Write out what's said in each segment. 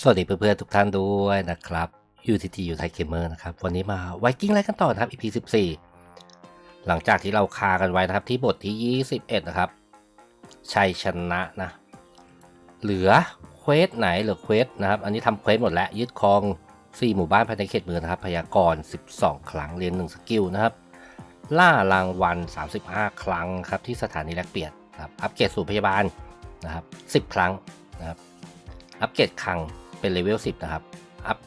สวัสดีเพื่อนๆทุกท่านด้วยนะครับ UTT อยู่ไทยเกมเมอร์นะครับ วันนี้มาไวกิ้งไลกันต่อนะครับ EP 14 หลังจากที่เราคากันไว้นะครับที่บทที่ 21 นะครับ ชัยชนะนะ เหลือเควสไหนเหลือเควสนะครับ อันนี้ทำเควสหมดแล้วยึดครอง 4 หมู่บ้านภายในเขตเมืองนะครับ พยากรณ์ 12 ครั้งเรียน 1 สกิลนะครับ ล่ารางวัล 35 ครั้งครับที่สถานีแลกเปลี่ยนครับอัปเกรดสู่พยาบาลนะครับ 10 ครั้งนะครับอัปเกรดคลัง เป็นเลเวล10 นะครับ อัป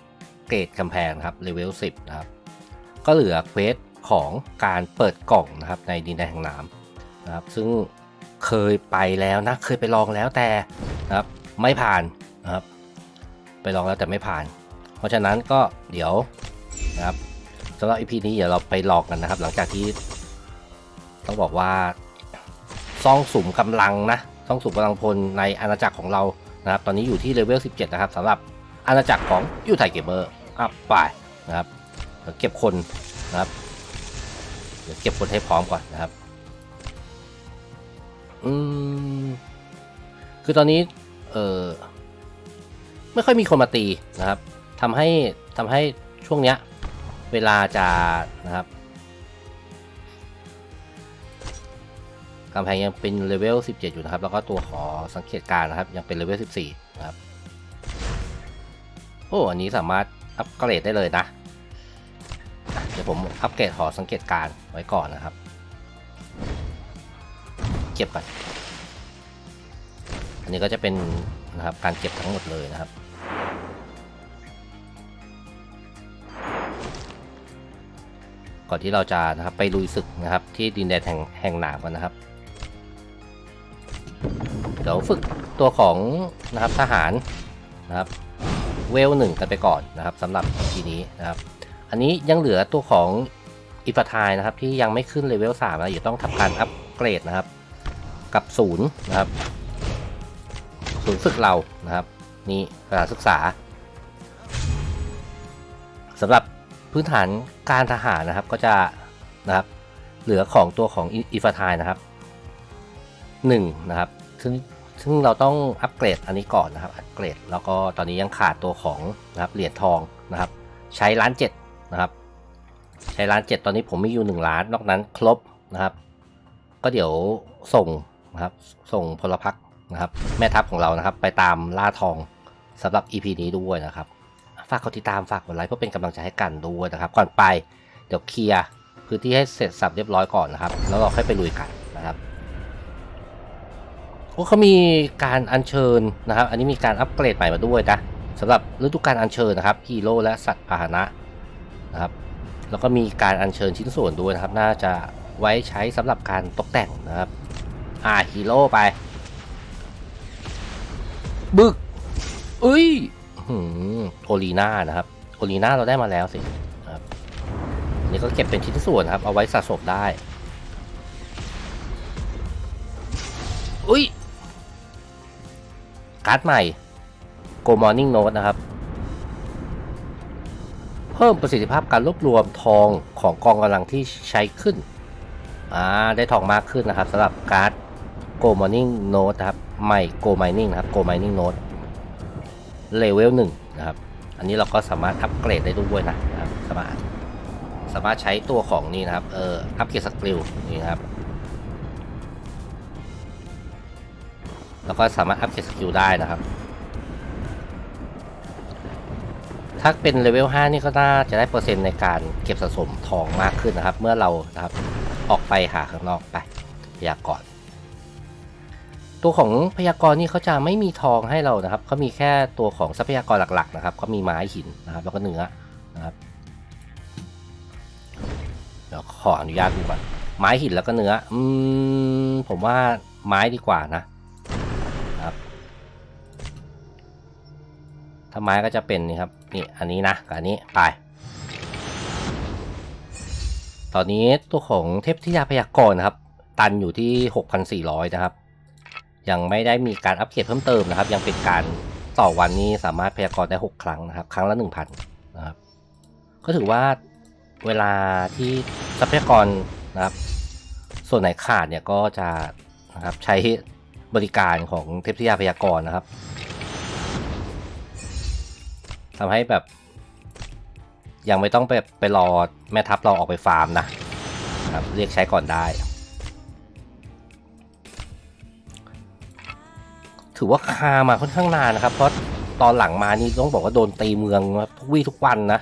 เกรดกำแพงนะครับเลเวล10 นะครับ ก็เหลือเควสของการเปิดกล่องนะครับในดินแดนแห่งน้ำนะครับ ซึ่งเคยไปแล้วนะ เคยไปลองแล้วแต่นะครับไม่ผ่านนะครับ ไปลองแล้วแต่ไม่ผ่าน เพราะฉะนั้นก็เดี๋ยวนะครับสำหรับ EP นี้เดี๋ยวเราไปลองกันนะครับ หลังจากที่ต้องบอกว่าซ่องสุมกำลังนะซ่องสุมกำลังพลในอาณาจักรของเรา นะครับ ตอนนี้อยู่ที่เลเวล 17 นะครับสำหรับอาณาจักรของยูไทเกมเมอร์อัพไปนะครับเดี๋ยวเก็บคนนะครับเดี๋ยวเก็บคนให้พร้อมก่อนนะครับอืมคือตอนนี้เออไม่ค่อยมีคนมาตีนะครับทำให้ทำให้ช่วงเนี้ยเวลาจะนะครับ กำแพงยังเป็นเลเวล 17 อยู่นะครับ แล้วก็ตัวขอสังเกตการนะครับ ยังเป็นเลเวล 14 นะครับ โอ้ อันนี้สามารถอัปเกรดได้เลยนะ เดี๋ยวผมอัปเกรดหอสังเกตการไว้ก่อนนะครับ เก็บก่อน อันนี้ก็จะเป็นนะครับการเก็บทั้งหมดเลยนะครับก่อนที่เราจะนะครับไปลุยศึกนะครับที่ดินแดนแห่งแห่งหนามกันนะครับ เดี๋ยวฝึกตัวของนะครับทหารนะครับเวลหนึ่งกันไปก่อนนะครับสำหรับทีนี้นะครับ อันนี้ยังเหลือตัวของอิฟทายนะครับที่ยังไม่ขึ้นเลเวล3นะอยู่ต้องทำการอัปเกรดนะครับ กับศูนย์นะครับศูนย์ฝึกเรานะครับ นี่สถานศึกษาสำหรับพื้นฐานการทหารนะครับก็จะนะครับเหลือของตัวของอิฟทายนะครับ หนึ่งนะครับซึ่งซึ่งเราต้องอัปเกรดอันนี้ก่อนนะครับอัปเกรดแล้วก็ตอนนี้ยังขาดตัวของนะครับเหรียญทองนะครับ ใช้ล้านเจ็ดนะครับ ใช้ล้านเจ็ดตอนนี้ผมมีอยู่หนึ่งล้านนอกนั้นครบนะครับ ก็เดี๋ยวส่งนะครับส่งพลพรรคนะครับ แม่ทัพของเรานะครับ ไปตามล่าทองสำหรับ EP นี้ด้วยนะครับ ฝากกดติดตามฝากกดไลค์เพื่อเป็นกำลังใจให้กันด้วยนะครับก่อนไปเดี๋ยวเคลียร์พื้นที่ให้เสร็จสับเรียบร้อยก่อนนะครับ แล้วเราค่อยไปลุยกันนะครับ โอ้เขามีการอัญเชิญนะครับ อันนี้มีการอัปเกรดใหม่มาด้วยนะสำหรับฤดูการอัญเชิญนะครับฮีโร่และสัตว์พาหนะนะครับ แล้วก็มีการอัญเชิญชิ้นส่วนด้วยนะครับ น่าจะไว้ใช้สำหรับการตกแต่งนะครับ อ่าฮีโร่ไป บึกเอ้ยหืมโอลีน่านะครับโอลีน่าเราได้มาแล้วสินะครับอันนี่ก็เก็บเป็นชิ้นส่วนนครับ เอาไว้สะสมได้อุ้ย การ์ดใหม่ Go Morning Note นะครับ เพิ่มประสิทธิภาพการรวบรวมทองของกองกำลังที่ใช้ขึ้น อ่า ได้ทองมากขึ้นนะครับสำหรับการ์ด Go Mining Note นะครับใหม่ Go Mining นะครับ Go Mining Note เลเวลหนึ่งนะครับ อันนี้เราก็สามารถอัปเกรดได้ด้วยนะนะครับสามารถสามารถใช้ตัวของนี่นะครับ เอออัปเกรดสกิลนี่นะครับ แล้วก็สามารถอัปเกรดสกิลได้นะครับถ้าเป็นเลเวล 5 นี่ก็น่าจะได้เปอร์เซ็นต์ในการเก็บสะสมทองมากขึ้นนะครับ เมื่อเรานะครับออกไปหาข้างนอกไปพยากรณ์ตัวของพยากรณ์นี่เขาจะไม่มีทองให้เรานะครับเขามีแค่ตัวของทรัพยากรหลักๆนะครับเขามีไม้หินนะครับแล้วก็เนื้อนะครับเดี๋ยวขออนุญาตดูก่อนไม้หินแล้วก็เนื้อ อืมผมว่าไม้ดีกว่านะ ถ้าไม้ก็จะเป็นนี่ครับนี่อันนี้นะกับอันนี้ไป ตอนนี้ตัวของเทพธิยาพยากรณ์นะครับ ตันอยู่ที่ 6,400 นะครับ ยังไม่ได้มีการอัปเกรดเพิ่มเติมนะครับ ยังเป็นการต่อวันนี้สามารถพยากรณ์ได้ 6 ครั้งนะครับ ครั้งละ 1,000 นะครับ ก็ถือว่าเวลาที่ทรัพยากรนะครับ ส่วนไหนขาดเนี่ยก็จะนะครับใช้บริการของเทพธิยาพยากรณ์นะครับ ทำให้แบบ ยังไม่ต้องไปไปรอแม่ทัพเราออกไปฟาร์มนะครับเรียกใช้ก่อนได้ ถือว่าคามาค่อนข้างนานนะครับ เพราะตอนหลังมานี่ต้องบอกว่าโดนตีเมืองทุกวี่ทุกวันนะ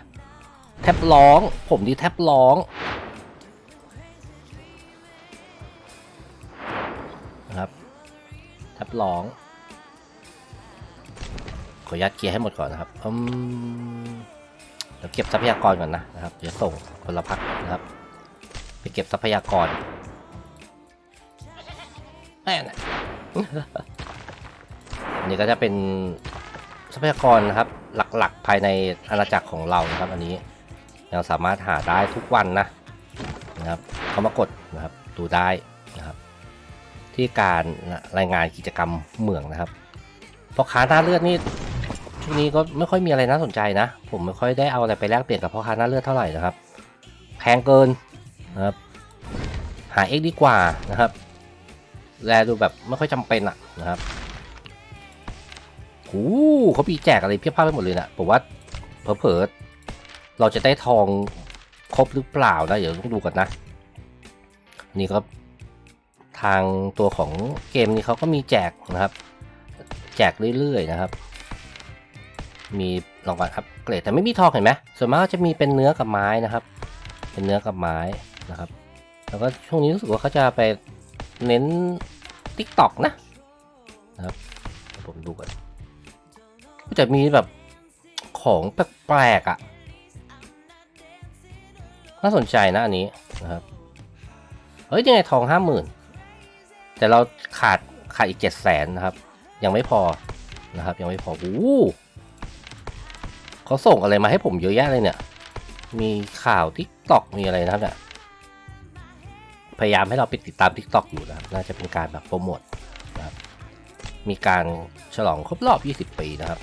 แทบร้อง ผมนี่แทบร้องนะครับแทบร้อง ขออนุญาตเคลียร์ให้หมดก่อนนะครับอืมเดี๋ยวเก็บทรัพยากรก่อนนะนะครับ เดี๋ยวส่งพละพักนะครับ ไปเก็บทรัพยากรแม่นะอันนี้ก็จะเป็นทรัพยากรนะครับ หลักๆภายในอาณาจักรของเรานะครับ อันนี้ยังสามารถหาได้ทุกวันนะนะครับเขามากดนะครับดูได้นะครับ ที่การรายงานกิจกรรมเหมืองนะครับพอค้าหน้าเลือดนี่ ช่วงนี้ก็ไม่ค่อยมีอะไรน่าสนใจนะ ผมไม่ค่อยได้เอาอะไรไปแลกเปลี่ยนกับพ่อค้าหน้าเลือดเท่าไหร่นะครับ แพงเกินนะครับ หาเอ็กดีกว่านะครับ แลดูแบบไม่ค่อยจำเป็นอะนะครับโอ้เขามีแจกอะไรเพียบพร้าไปหมดเลยนะผมว่าเผลอๆเราจะได้ทองครบหรือเปล่านะ เดี๋ยวต้องดูก่อนนะ นี่ก็ทางตัวของเกมนี้เขาก็มีแจกนะครับ แจกเรื่อยๆนะครับ มีรางวัลอัปเกรดแต่ไม่มีทองเห็นไหมส่วนมากจะมีเป็นเนื้อกับไม้นะครับ เป็นเนื้อกับไม้นะครับ แล้วก็ช่วงนี้รู้สึกว่าเขาจะไปเน้น t ิ k t o k นะนะครับผมดูก่อนก็จะมีแบบของแปลกๆอะ่ะน่าสนใจนะอันนี้นะครับเฮ้ยยังไงทองห้าหมื่นแต่เราขาดขาดอีกเจ็ดแสนนะครับ ยังไม่พอนะครับ ยังไม่พอโอ้ เขาส่งอะไรมาให้ผมเยอะแยะเลยเนี่ย มีข่าว t ิ k t o k มีอะไรนะครับเนี่ย พยายามให้เราไปติดตาม TikTok อยู่นะน่าจะเป็นการแบบโปรโมทนะครับ มีการฉลองครบรอบ 20 ปีนะครับ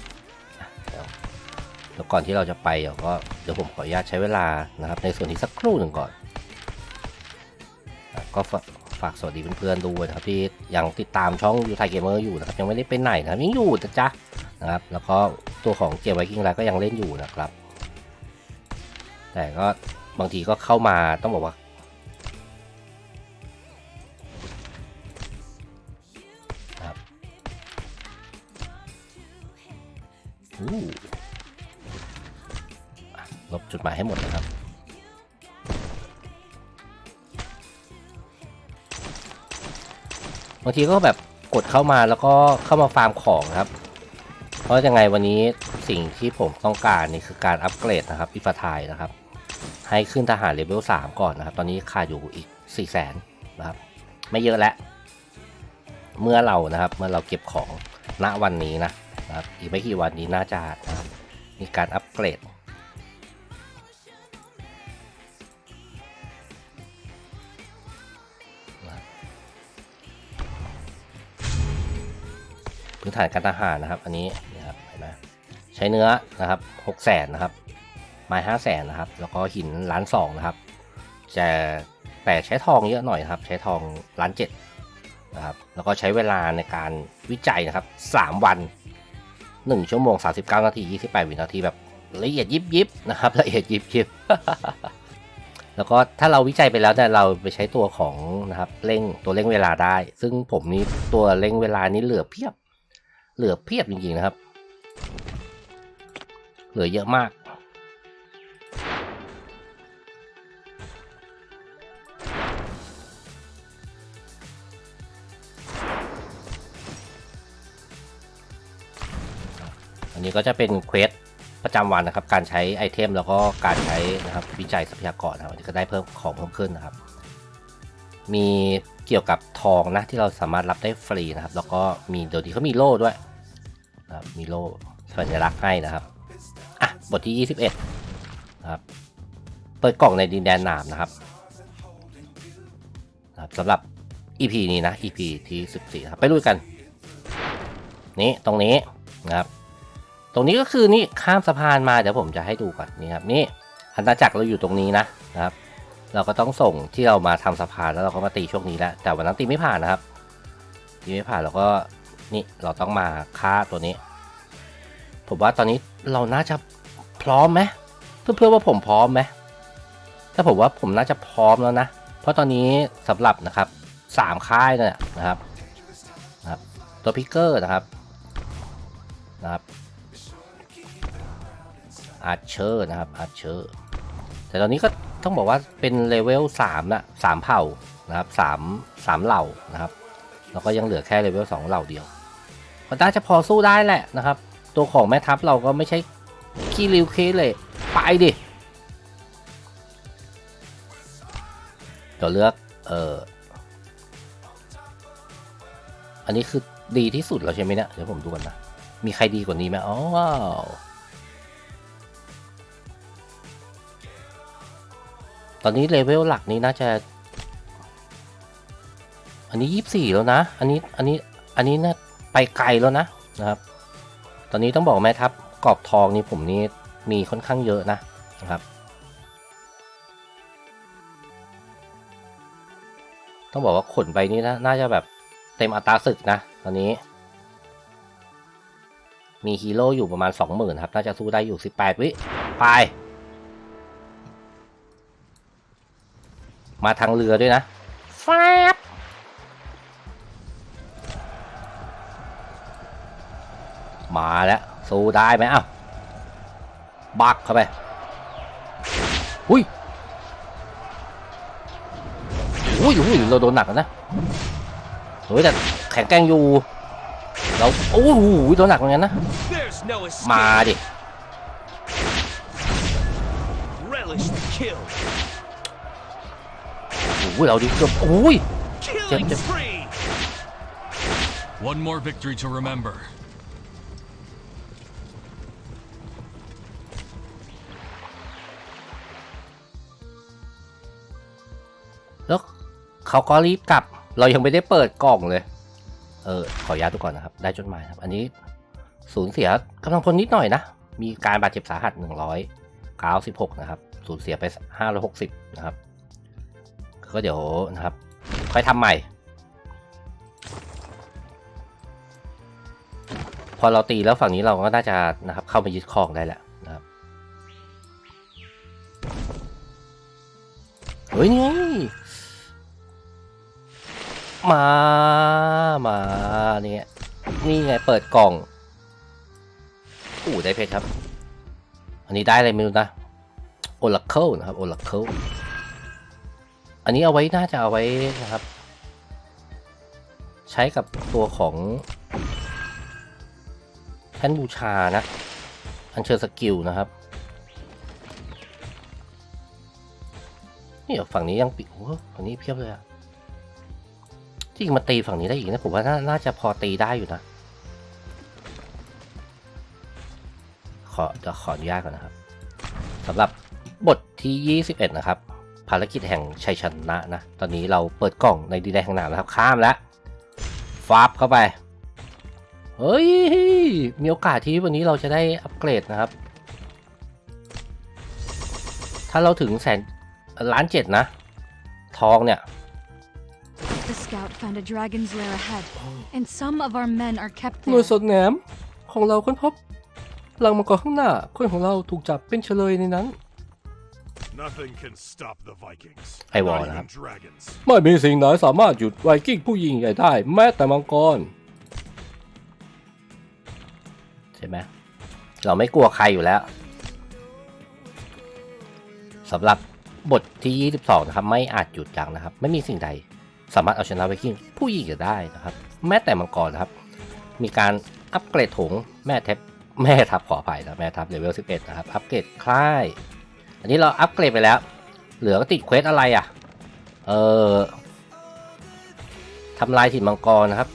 เดี๋ยวก่อนที่เราจะไปเดี๋ยวก็เดี๋ยวผมขออนุญาตใช้เวลานะครับ ในส่วนนี้สักครู่หนึ่งก่อน ก็ฝากฝากสวัสดีเพื่อนๆด้วยนะครับที่ยังติดตามช่องยูไทเกมเมอร์อยู่นะครับยังไม่ได้ไปไหนนะครับยังอยู่นะจ๊ะนะครับ แล้วก็ ตัวของเกมไวกิ้งไลก็ยังเล่นอยู่นะครับ แต่ก็บางทีก็เข้ามาต้องบอกว่าอู้อะลบจุดหมายให้หมดนะครับบางทีก็แบบกดเข้ามาแล้วก็เข้ามาฟาร์มของครับ เพราะยังไงวันนี้สิ่งที่ผมต้องการนี่คือการอัปเกรดนะครับอิฟทายนะครับ ให้ขึ้นทหารเลเวล3ก่อนนะครับ ตอนนี้ขาดอยู่อีก4 0 0แสนนะครับ ไม่เยอะแล้ว เมื่อเรานะครับ เมื่อเราเก็บของณวันนี้นะนะครับ อีกไม่กี่วันนี้น่าจะนะครับมีการอัปเกรด พื้นฐานการทหารนะครับ อันนี้นะครับเห็นไหมใช้เนื้อนะครับหกแสนนะครับ ไม้ห้าแสนนะครับ แล้วก็หินล้านสองนะครับ จะแต่ใช้ทองเยอะหน่อยครับ ใช้ทองล้านเจ็ดนะครับแล้วก็ใช้เวลาในการวิจัยนะครับสามวันหนึ่งชั่วโมง39นาที28วินาทีแบบละเอียดยิบยิบนะครับละเอียดยิบยิบแล้วก็ถ้าเราวิจัยไปแล้วเนี่ยเราไปใช้ตัวของนะครับเร่งตัวเร่งเวลาได้ ซึ่งผมนี้ตัวเร่งเวลานี้เหลือเพียบ เหลือเพียบจริงๆนะครับ เหลือเยอะมาก อันนี้ก็จะเป็นเควสประจำวันนะครับ การใช้ไอเทมแล้วก็การใช้นะครับวิจัยทรัพยากรนะครับอันนี้ก็ได้เพิ่มของเพิ่มขึ้นนะครับ มีเกี่ยวกับทองนะที่เราสามารถรับได้ฟรีนะครับ แล้วก็มีเดี๋ยวนี้เขามีโล่ด้วยนะครับมีโล่สัญลักษณ์ให้นะครับอะบทที่ 21นะครับเปิดกล่องในดินแดนหนามนะครับนะครับสำหรับ EP นี้นะ EP ที่ 14ครับไปลุยกัน นี่ตรงนี้นะครับ ตรงนี้ก็คือนี่ข้ามสะพานมาเดี๋ยวผมจะให้ดูก่อนนี่ครับนี่อาณาจักรเราอยู่ตรงนี้นะนะครับ เราก็ต้องส่งที่เรามาทำสะพานแล้วเราก็มาตีช่วงนี้แล้วแต่วันนั้นตีไม่ผ่านนะครับตีไม่ผ่านเราก็นี่เราต้องมาฆ่าตัวนี้ ผมว่าตอนนี้เราน่าจะพร้อมไหมเพื่อว่าผมพร้อมไหมแต่ผมว่าผมน่าจะพร้อมแล้วนะ เพราะตอนนี้สำหรับนะครับสามค่ายเนี่ยนะครับนะครับ ตัวพิกเกอร์นะครับนะครับอาร์เชอร์นะครับอาร์เชอร์แต่ตอนนี้ก็ ต้องบอกว่าเป็นเลเวลสามละสามเผ่านะครับสามสามเหล่านะครับ แล้วก็ยังเหลือแค่เลเวลสองเหล่าเดียวก็น่าจะพอสู้ได้แหละนะครับ ตัวของแม่ทัพเราก็ไม่ใช่ขี้ริวเคเลยไปดิเดี๋ยวเลือกเอ่ออันนี้คือดีที่สุดแล้วใช่ไหมเนี่ยเดี๋ยวผมดูกันนะ มีใครดีกว่านี้ไหมอ๋อว้าว ตอนนี้เลเวลหลักนี้น่าจะ อันนี้ยี่สี่แล้วนะ อันนี้ อันนี้ อันนี้น่าไปไกลแล้วนะนะครับ ตอนนี้ต้องบอกแม่ทัพกรอบทองนี่ผมนี่มีค่อนข้างเยอะนะนะครับ ต้องบอกว่าขนไปนี่นะน่าจะแบบเต็มอัตราศึกนะ ตอนนี้ มีฮีโร่อยู่ประมาณสองหมื่นครับ น่าจะสู้ได้อยู่สิบแปดวิ ไป มาทางเรือด้วยนะแฟบมาแล้ว สู้ได้ไหมอ้าวบักเข้าไปอุ้ยอุ้ยอุ้ยเราโดนหนักแล้วนะเฮ้ยแต่แข็งแกร่งอยู่ เราโอ้โหโดนหนักเหมือนกันนะ There's no มา escape. ดิ อ้ยเราดิเกือบโอ้ย Killing Jump, jump. spree. One more victory to remember. แล้วเขาก็รีบกลับ เรายังไม่ได้เปิดกล่องเลย เออ ขออนุญาตดูก่อนนะครับ ได้จดหมายครับ อันนี้สูญเสียกำลังพลนิดหน่อยนะ มีการบาดเจ็บสาหัส 196 นะครับ สูญเสียไป 560 นะครับ ก็เดี๋ยวนะครับ ค่อยทำใหม่ พอเราตีแล้วฝั่งนี้เราก็น่าจะนะครับเข้ามายึดครองได้แหละนะครับเฮ้ยนี่ไงมา มาเนี่ยนี่ไงเปิดกล่องอู้ได้เพชรครับ อันนี้ได้อะไรไม่รู้นะ Oracle นะครับ Oracle อั อันนี้เอาไว้น่าจะเอาไว้นะครับ ใช้กับตัวของแท่นบูชานะ อันเชิญสกิลนะครับนี่ฝั่งนี้ยังปิดโอ้โหฝั่งนี้เพียบเลยอะจริงมาตีฝั่งนี้ได้อีกนะผมว่านาน่าจะพอตีได้อยู่นะ ขอจะขออนุญาตก่อนนะครับสำหรับบทที่ 21 นะครับ ภารกิจแห่งชัยชนะนะ ตอนนี้เราเปิดกล่องในดีแดนแห่งหนามนะครับ ข้ามแล้วฟาบเข้าไป เฮ้ย มีโอกาสที่วันนี้เราจะได้อัปเกรดนะครับ ถ้าเราถึงแสนล้านเจ็ดนะ ทองเนี่ย The scout found a dragon's lair ahead, and some of our men are kept หน่วย there. สดแหนมของเราค้นพบหลังมังกรข้างหน้าคนของเราถูกจับเป็นเฉลยในนั้น Nothing can stop the Vikings. Hey, Not Wall, even huh? dragons. ไม่มีสิ่งไหนสามารถหยุดไวกิ้งผู้ยิ่งใหญ่ได้ แม้แต่มังกร ใช่ไหมเราไม่กลัวใครอยู่แล้วสำหรับบทที่ 22 นะครับ ไม่อาจหยุดยั้งนะครับ ไม่มีสิ่งใดสามารถเอาชนะไวกิ้งผู้ยิ่งใหญ่ได้นะครับ แม้แต่มังกรนะครับ มีการอัปเกรดถงแม่ทัพแม่ทัพขออภัยนะแม่ทัพเลเวล11 นะครับ อัปเกรดค่าย อันนี้เราอัปเกรดไปแล้ว เหลือก็ติดเควสอะไรอะ เออทำลายถิ่นมังกรนะครับ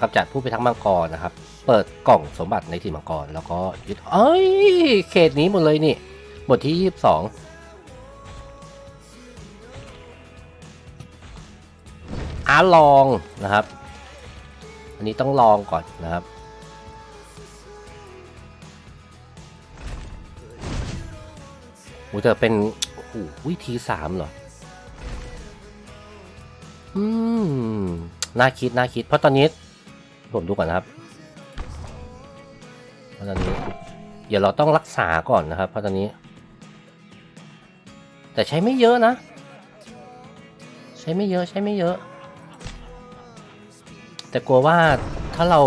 กำจัดผู้พิทักษ์มังกรนะครับ เปิดกล่องสมบัติในถิ่นมังกร แล้วก็ยึดเอ้ย เขตนี้หมดเลยนี่ บทที่22อาลองนะครับ อันนี้ต้องลองก่อนนะครับ โอ้แต่เป็นโอ้โหวิธีสามเหรอ อืม น่าคิด น่าคิด เพราะตอนนี้ ผมดูก่อนนะครับเพราะตอนนี้เดี๋ยวเราต้องรักษาก่อนนะครับ เพราะตอนนี้ แต่ใช้ไม่เยอะนะ ใช้ไม่เยอะ ใช้ไม่เยอะ แต่กลัวว่าถ้าเรา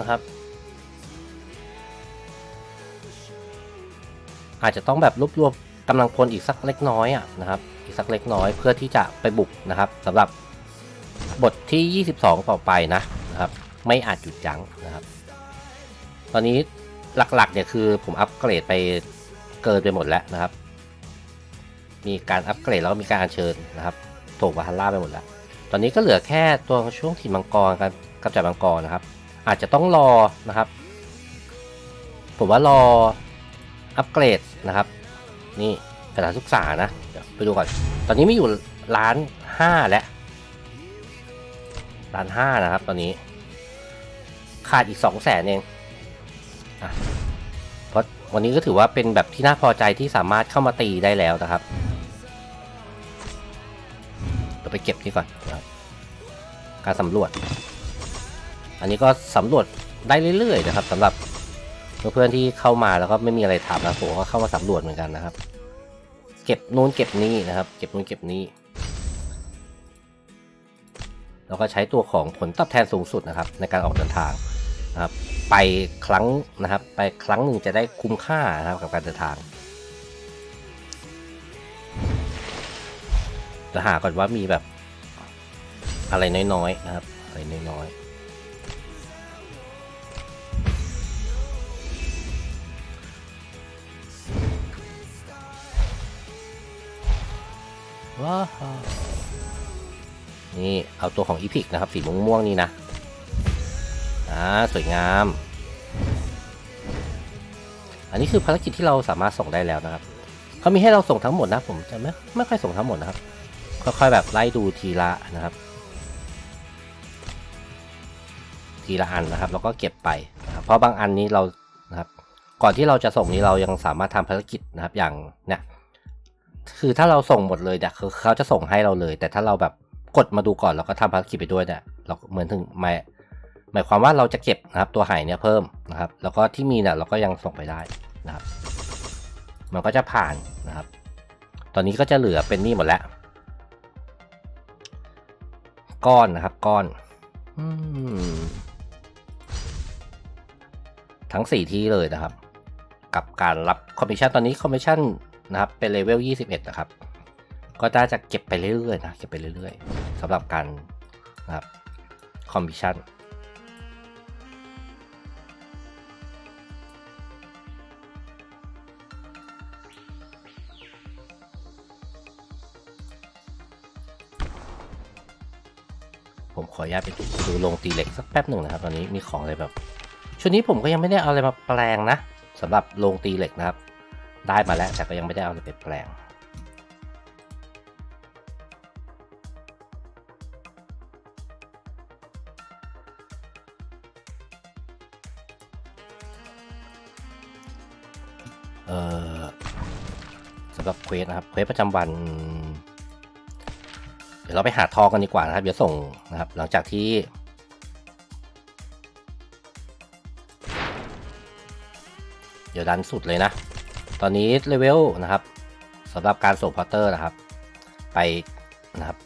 นะครับอาจจะต้องแบบรวบรวม กำลังพลอีกสักเล็กน้อยอะนะครับอีกสักเล็กน้อยเพื่อที่จะไปบุกนะครับสำหรับบทที่ 22 ต่อไปนะนะครับ ไม่อาจหยุดยั้งนะครับ ตอนนี้หลักๆเนี่ยคือผมอัปเกรดไปเกินไปหมดแล้วนะครับ มีการอัปเกรดแล้วก็มีการอัญเชิญนะครับโถกวาฮัลล่าไปหมดแล้ว ตอนนี้ก็เหลือแค่ตัวช่วงถิ่นมังกรกับกำจัดมังกรนะครับ อาจจะต้องรอนะครับ ผมว่ารออัปเกรดนะครับ นี่สถานศึกษานะเดี๋ยวไปดูก่อน ตอนนี้ไมีอยู่ล้านห้าแล้วล้านห้านะครับ ตอนนี้ ขาดอีกสองแสนเองเพราะวันนี้ก็ถือว่าเป็นแบบที่น่าพอใจที่สามารถเข้ามาตีได้แล้วนะครับเดี๋ยวไปเก็บนี่ก่อนการสำรวจ อันนี้ก็สำรวจได้เรื่อยๆนะครับสำหรับ เพื่อนที่เข้ามาแล้วก็ไม่มีอะไรทำนะผมก็เข้ามาสำรวจเหมือนกันนะครับ เก็บนู้นเก็บนี้นะครับ เก็บนู้นเก็บนี้แล้วก็ใช้ตัวของผลตอบแทนสูงสุดนะครับ ในการออกเดินทางนะครับ ไปครั้งนะครับ ไปครั้งหนึ่งจะได้คุ้มค่านะครับกับการเดินทางจะหาก่อนว่ามีแบบอะไรน้อยๆนะครับ อะไรน้อยๆ ว้าวนี่เอาตัวของอีพิกนะครับ สีม่วงๆนี่นะอ่าสวยงาม อันนี้คือภารกิจที่เราสามารถส่งได้แล้วนะครับเขามีให้เราส่งทั้งหมดนะ ผมจะไม่ไม่ค่อยส่งทั้งหมดนะครับค่อยๆแบบไล่ดูทีละนะครับ ทีละอันนะครับ แล้วก็เก็บไปนะครับเพราะบางอันนี้เรานะครับ ก่อนที่เราจะส่งนี้เรายังสามารถทำภารกิจนะครับ อย่างเนี่ย คือถ้าเราส่งหมดเลยเนี่ยคือเขาจะส่งให้เราเลย แต่ถ้าเราแบบกดมาดูก่อนแล้วก็ทำภารกิจไปด้วยเนี่ยเราเหมือนถึงไม่หมายความว่าเราจะเก็บนะครับตัวหายเนี่ยเพิ่มนะครับ แล้วก็ที่มีเนี่ยเราก็ยังส่งไปได้นะครับ มันก็จะผ่านนะครับ ตอนนี้ก็จะเหลือเป็นนี่หมดแล้ว ก้อนนะครับก้อนอทั้งสี่ที่เลยนะครับ กับการรับคอมมิชชั่นตอนนี้คอมมิชชั่น นะครับ เป็นเลเวล 21 นะครับ ก็น่าจะเก็บไปเรื่อยๆนะ เก็บไปเรื่อยๆสำหรับการนะครับคอมมิชชั่นผมขออนุญาตไปดูลงตีเหล็กสักแป๊บหนึ่งนะครับ ตอนนี้มีของอะไรแบบ ชุดนี้ผมก็ยังไม่ได้เอาอะไรมาแปลงนะสำหรับลงตีเหล็กนะครับ ได้มาแล้วแต่ก็ยังไม่ได้เอาอะไรไปแปลงเอ่อสำหรับเควสนะครับเควสประจำวัน เดี๋ยวเราไปหาทองกันดีกว่านะครับ เดี๋ยวส่งนะครับ หลังจากที่ เดี๋ยวดันสุดเลยนะ ตอนนี้เลเวลนะครับสำหรับการส่งพอตเตอร์นะครับ ไปนะครับ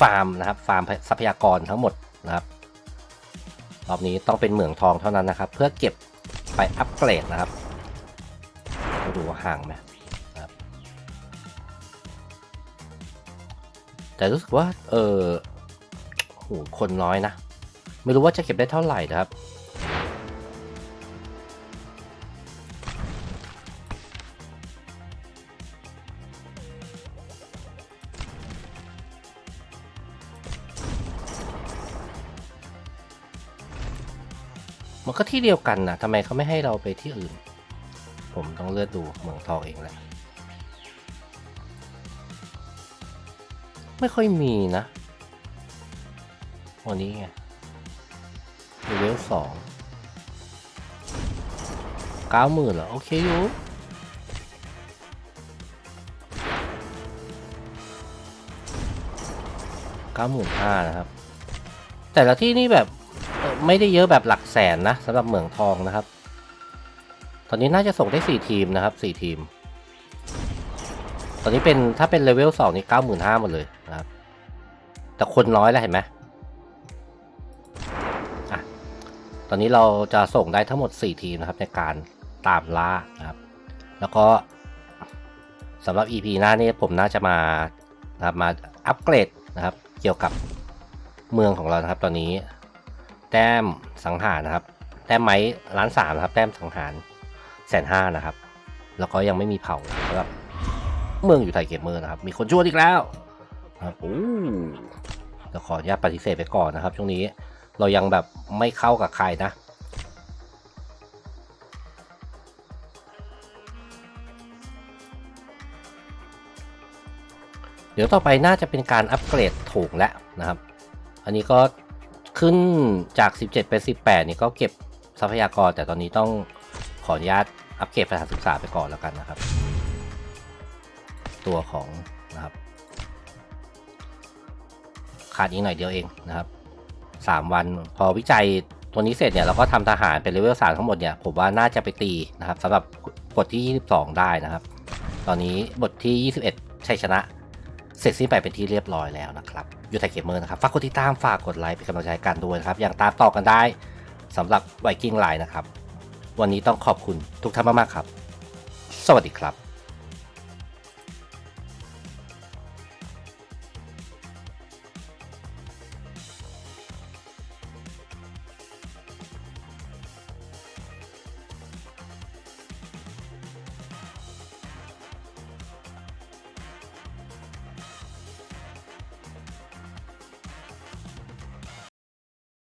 ฟาร์มนะครับฟาร์มทรัพยากรทั้งหมดนะครับรอบนี้ต้องเป็นเหมืองทองเท่านั้นนะครับ เพื่อเก็บไปอัปเกรดนะครับมาดูว่าห่างไหมครับแต่รู้สึกว่าเออโหคนน้อยนะ ไม่รู้ว่าจะเก็บได้เท่าไหร่นะครับ ก็ที่เดียวกันนะทำไมเขาไม่ให้เราไปที่อื่น ผมต้องเลือกดูเมืองทองเองแหละ ไม่ค่อยมีนะวันนี้ไงเลเวลสองเก้าหมื่นเหรอ โอเคอยู่เก้าหมื่นห้านะครับ แต่ละที่นี่แบบ ไม่ได้เยอะแบบหลักแสนนะสำหรับเหมืองทองนะครับ ตอนนี้น่าจะส่งได้สี่ทีมนะครับสี่ทีม ตอนนี้เป็นถ้าเป็นเลเวลสองนี่เก้าหมื่นห้าหมดเลยนะครับ แต่คนน้อยแล้วเห็นไหมอะตอนนี้เราจะส่งได้ทั้งหมด 4 ทีมนะครับในการตามล่านะครับ แล้วก็สำหรับ EP หน้านี้ผมน่าจะมานะครับมาอัปเกรดนะครับ เกี่ยวกับเมืองของเรานะครับตอนนี้ แต้มสังหารนะครับ แต้มไม้ล้านสามนะครับ แต้มสังหารแสนห้านะครับ แล้วก็ยังไม่มีเผาสำหรับเมืองอยู่ไทยเกมเมอร์นะครับ มีคนชวนอีกแล้วนะครับโอ้เดี๋ยวขออนุญาตปฏิเสธไปก่อนนะครับ ช่วงนี้เรายังแบบไม่เข้ากับใครนะเดี๋ยวต่อไปน่าจะเป็นการอัปเกรดถูกแล้วนะครับ อันนี้ก็ ขึ้นจาก 17เป็น18 นี่ก็เก็บทรัพยากรแต่ตอนนี้ต้องขออนุญาตอัปเกรดสถานศึกษาไปก่อนแล้วกันนะครับ ตัวของนะครับ ขาดอีกหน่อยเดียวเองนะครับ 3 วันพอวิจัยตัวนี้เสร็จเนี่ยเราก็ทำทหารเป็นเลเวล3ทั้งหมดเนี่ยผมว่าน่าจะไปตีนะครับสำหรับบทที่ 22 ได้นะครับ ตอนนี้บทที่ 21 ชัยชนะ เสร็จสิ้นไปเป็นที่เรียบร้อยแล้วนะครับยูไทเกมเมอร์นะครับฝากกดติดตามฝากกดไลค์เป็นกำลังใจกันด้วยนะครับอย่างตามต่อกันได้สำหรับไวกิ้งไลน์นะครับ วันนี้ต้องขอบคุณทุกท่านมากๆครับ สวัสดีครับ